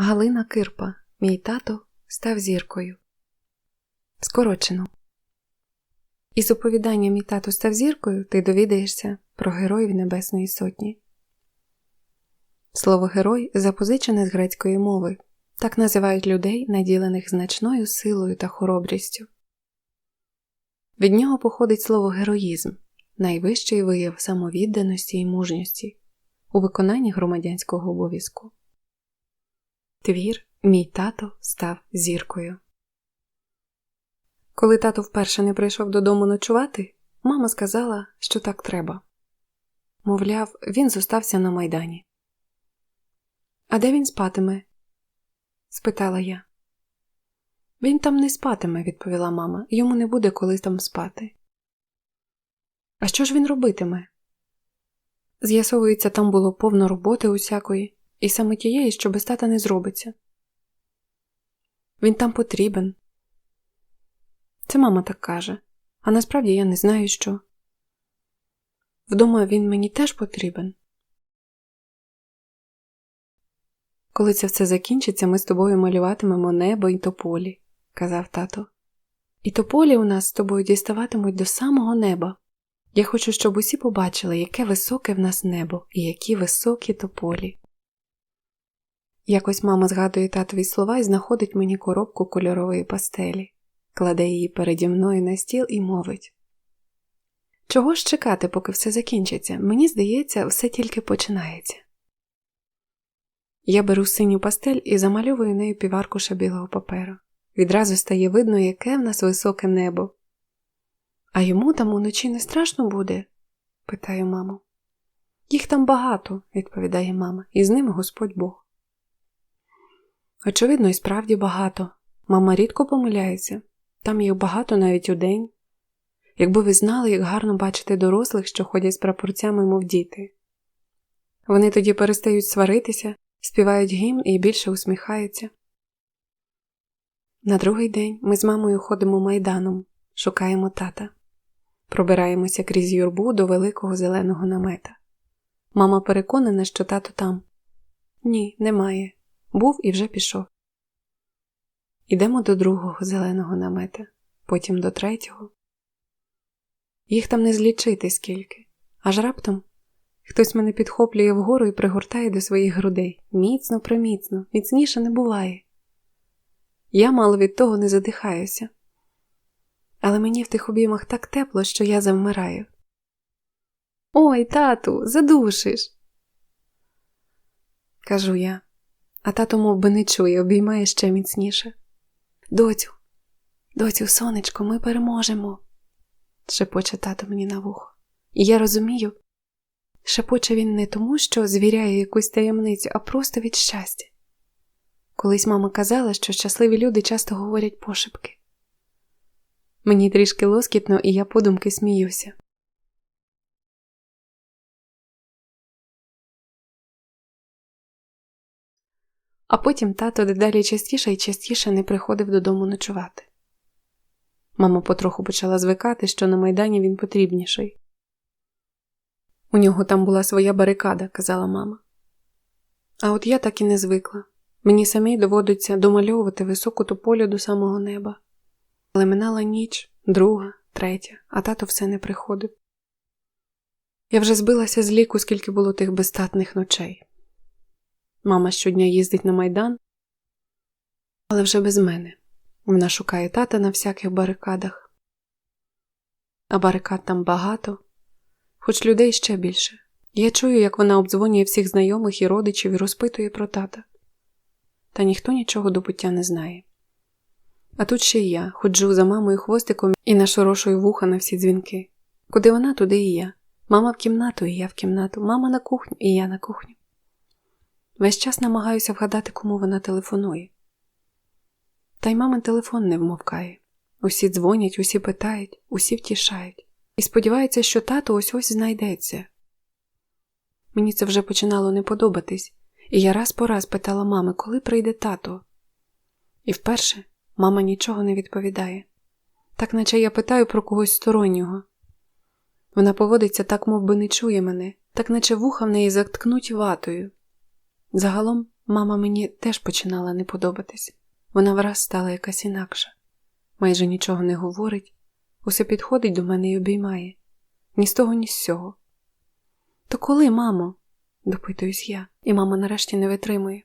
Галина Кирпа, мій тато, став зіркою. Скорочено. Із оповідання мій тато став зіркою ти довідаєшся про героїв Небесної Сотні. Слово герой запозичене з грецької мови. Так називають людей, наділених значною силою та хоробрістю. Від нього походить слово героїзм, найвищий вияв самовідданості і мужності у виконанні громадянського обов'язку. Твір Мій тато став зіркою. Коли тато вперше не прийшов додому ночувати, мама сказала, що так треба. Мовляв, він зостався на майдані. А де він спатиме? спитала я. Він там не спатиме, відповіла мама, йому не буде коли там спати. А що ж він робитиме? З'ясовується, там було повно роботи усякої, і саме тієї, що без тата не зробиться. Він там потрібен. Це мама так каже, а насправді я не знаю, що. Вдома він мені теж потрібен. Коли це все закінчиться, ми з тобою малюватимемо небо і тополі, казав тато. І тополі у нас з тобою діставатимуть до самого неба. Я хочу, щоб усі побачили, яке високе в нас небо і які високі тополі. Якось мама згадує татові слова і знаходить мені коробку кольорової пастелі, кладе її переді мною на стіл і мовить Чого ж чекати, поки все закінчиться? Мені здається, все тільки починається. Я беру синю пастель і замальовую нею піваркуша білого паперу. Відразу стає видно, яке в нас високе небо. А йому там уночі не страшно буде? питаю маму. Їх там багато, відповідає мама, і з ними Господь Бог. Очевидно, і справді багато. Мама рідко помиляється, там їх багато навіть у день. Якби ви знали, як гарно бачити дорослих, що ходять з прапорцями, мов діти. Вони тоді перестають сваритися, співають гімн і більше усміхаються. На другий день ми з мамою ходимо майданом, шукаємо тата, пробираємося крізь юрбу до великого зеленого намета. Мама переконана, що тато там. Ні, немає. Був і вже пішов. Ідемо до другого зеленого намета, потім до третього. Їх там не злічити скільки, аж раптом хтось мене підхоплює вгору і пригортає до своїх грудей міцно, приміцно, міцніше не буває. Я мало від того не задихаюся, але мені в тих обіймах так тепло, що я завмираю. Ой, тату, задушиш, кажу я а тато мов би, не чує, обіймає ще міцніше. Доцю, доцю, сонечко, ми переможемо, шепоче тато мені на вухо. І я розумію, шепоче він не тому, що звіряє якусь таємницю, а просто від щастя. Колись мама казала, що щасливі люди часто говорять пошепки. Мені трішки лоскітно, і я подумки сміюся. А потім тато дедалі частіше і частіше не приходив додому ночувати. Мама потроху почала звикати, що на майдані він потрібніший. У нього там була своя барикада, казала мама. А от я так і не звикла. Мені самій доводиться домальовувати високу тополю до самого неба. Але минала ніч, друга, третя, а тато все не приходив. Я вже збилася з ліку, скільки було тих безстатних ночей. Мама щодня їздить на майдан, але вже без мене. Вона шукає тата на всяких барикадах, а барикад там багато, хоч людей ще більше. Я чую, як вона обдзвонює всіх знайомих і родичів і розпитує про тата. Та ніхто нічого до пуття не знає. А тут ще й я ходжу за мамою хвостиком і нашорошую вуха на всі дзвінки. Куди вона, туди і я. Мама в кімнату, і я в кімнату, мама на кухню, і я на кухню. Весь час намагаюся вгадати, кому вона телефонує. Та й мамин телефон не вмовкає. Усі дзвонять, усі питають, усі втішають. І сподіваються, що тато ось ось знайдеться. Мені це вже починало не подобатись, і я раз по раз питала мами, коли прийде тато. І вперше мама нічого не відповідає, так наче я питаю про когось стороннього. Вона поводиться так, мов би не чує мене, так наче вуха в неї заткнуть ватою. Загалом Мама мені теж починала не подобатись. Вона враз стала якась інакша. Майже нічого не говорить, усе підходить до мене і обіймає. Ні з того, ні з сього. То коли, мамо? допитуюсь я, і мама нарешті не витримує.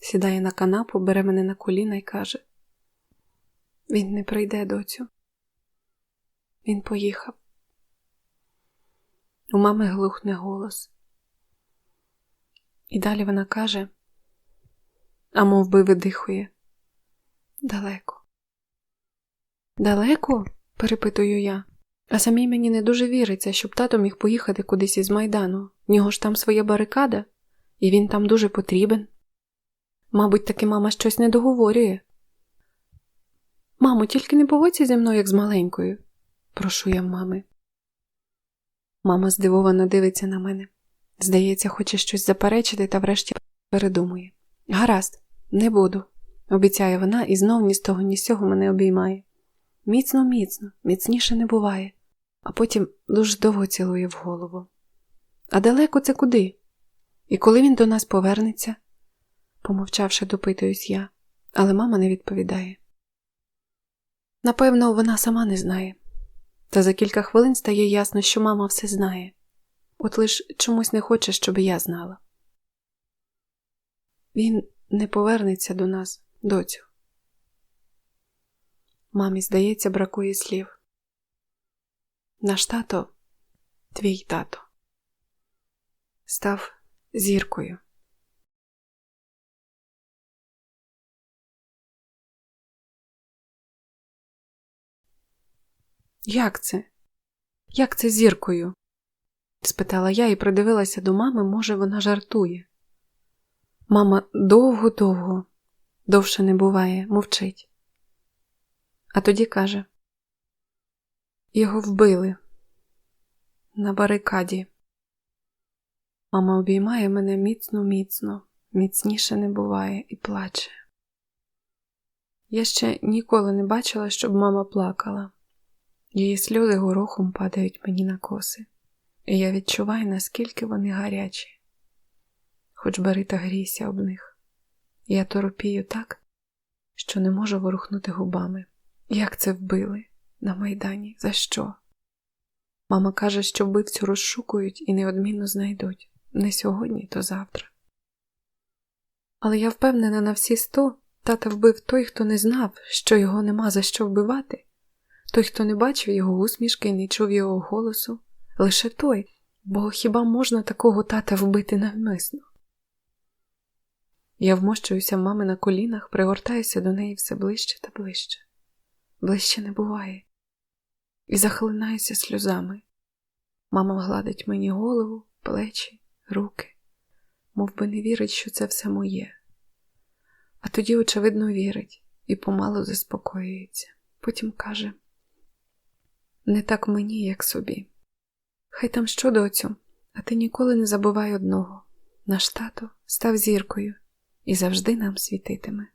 Сідає на канапу, бере мене на коліна і каже: Він не прийде доцю. Він поїхав. У мами глухне голос. І далі вона каже, а мов би видихує. Далеко. Далеко? перепитую я. А самій мені не дуже віриться, щоб тато міг поїхати кудись із майдану. В нього ж там своя барикада, і він там дуже потрібен. Мабуть, таки мама щось не договорює. Мамо, тільки не поводься зі мною, як з маленькою, прошу я мами. Мама здивовано дивиться на мене. Здається, хоче щось заперечити та врешті передумує. Гаразд, не буду, обіцяє вона і знов ні з того, ні з цього мене обіймає. Міцно, міцно, міцніше не буває, а потім дуже довго цілує в голову. А далеко це куди? І коли він до нас повернеться? помовчавши, допитуюсь я, але мама не відповідає. Напевно, вона сама не знає. Та за кілька хвилин стає ясно, що мама все знає, от лиш чомусь не хоче, щоб я знала. Він не повернеться до нас, доцю. Мамі, здається, бракує слів. Наш тато, твій тато, став зіркою. Як це? Як це зіркою? Спитала я і придивилася до мами, може, вона жартує. Мама довго-довго, довше не буває, мовчить. А тоді каже: Його вбили на барикаді. Мама обіймає мене міцно, міцно, міцніше не буває і плаче. Я ще ніколи не бачила, щоб мама плакала. Її сльози горохом падають мені на коси, і я відчуваю, наскільки вони гарячі, хоч бери та грійся об них. Я торопію так, що не можу ворухнути губами. Як це вбили на Майдані? За що? Мама каже, що вбивцю розшукують і неодмінно знайдуть не сьогодні, то завтра. Але я впевнена на всі сто тата вбив той, хто не знав, що його нема за що вбивати, той, хто не бачив його усмішки і не чув його голосу, лише той, бо хіба можна такого тата вбити навмисно? Я вмощуюся мами на колінах, пригортаюся до неї все ближче та ближче ближче не буває, і захлинаюся сльозами. Мама гладить мені голову, плечі, руки, мов би не вірить, що це все моє. А тоді, очевидно, вірить і помалу заспокоюється. Потім каже: не так мені, як собі. Хай там що, доцю, а ти ніколи не забувай одного наш тато став зіркою і завжди нам світитиме.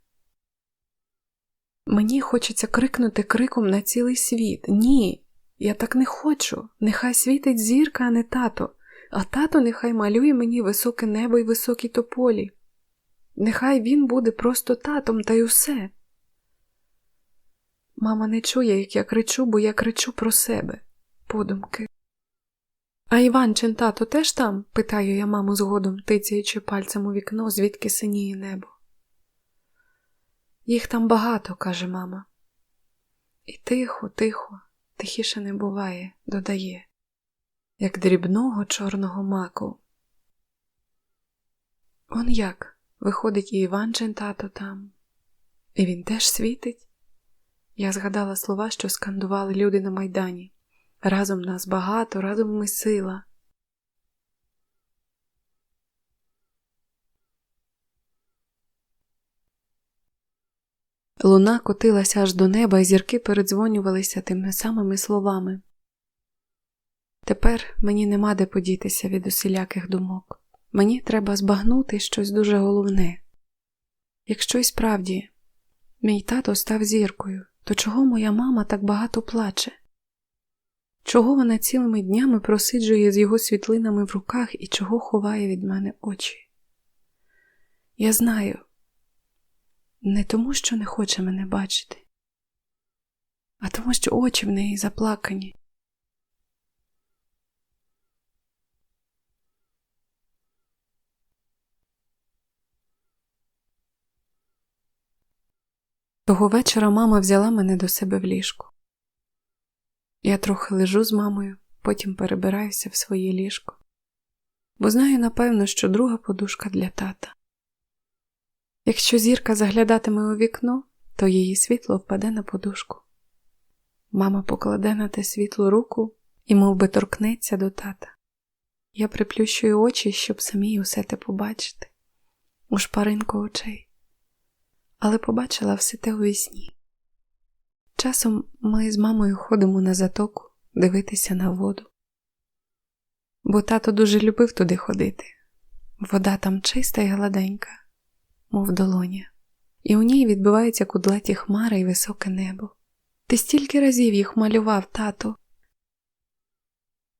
Мені хочеться крикнути криком на цілий світ. Ні, я так не хочу. Нехай світить зірка, а не тато, а тато нехай малює мені високе небо і високі тополі. Нехай він буде просто татом та й усе. Мама не чує, як я кричу, бо я кричу про себе, подумки. А Іванчин тато теж там? питаю я маму згодом, тицяючи пальцем у вікно, звідки синіє небо. Їх там багато, каже мама. І тихо, тихо, тихіше не буває, додає, як дрібного чорного маку. Он як виходить і Іванчин тато там, і він теж світить. Я згадала слова, що скандували люди на майдані. Разом нас багато, разом ми сила. Луна котилася аж до неба, і зірки передзвонювалися тими самими словами. Тепер мені нема де подітися від усіляких думок. Мені треба збагнути щось дуже головне. Якщо й справді мій тато став зіркою, то чого моя мама так багато плаче? Чого вона цілими днями просиджує з його світлинами в руках і чого ховає від мене очі? Я знаю, не тому, що не хоче мене бачити, а тому, що очі в неї заплакані. Того вечора мама взяла мене до себе в ліжко. Я трохи лежу з мамою, потім перебираюся в своє ліжко, бо знаю, напевно, що друга подушка для тата. Якщо зірка заглядатиме у вікно, то її світло впаде на подушку. Мама покладе на те світло руку і мов би, торкнеться до тата. Я приплющую очі, щоб самій усе те побачити, у шпаринку очей але побачила все те у вісні. Часом ми з мамою ходимо на затоку дивитися на воду, бо тато дуже любив туди ходити. Вода там чиста і гладенька, мов долоня, і у ній відбиваються кудлаті хмари і високе небо. Ти стільки разів їх малював, тато.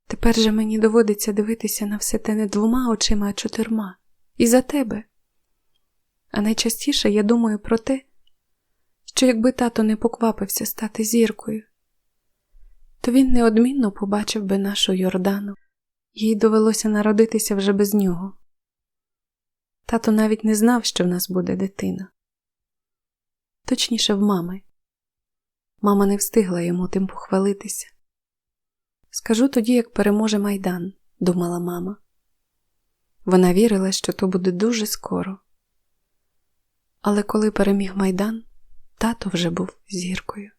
Тепер же мені доводиться дивитися на все те не двома очима, а чотирма, і за тебе. А найчастіше я думаю про те, що якби тато не поквапився стати зіркою, то він неодмінно побачив би нашу Йордану, їй довелося народитися вже без нього. Тато навіть не знав, що в нас буде дитина. Точніше, в мами. Мама не встигла йому тим похвалитися. Скажу тоді, як переможе майдан, думала мама. Вона вірила, що то буде дуже скоро. Але коли переміг майдан, тато вже був зіркою.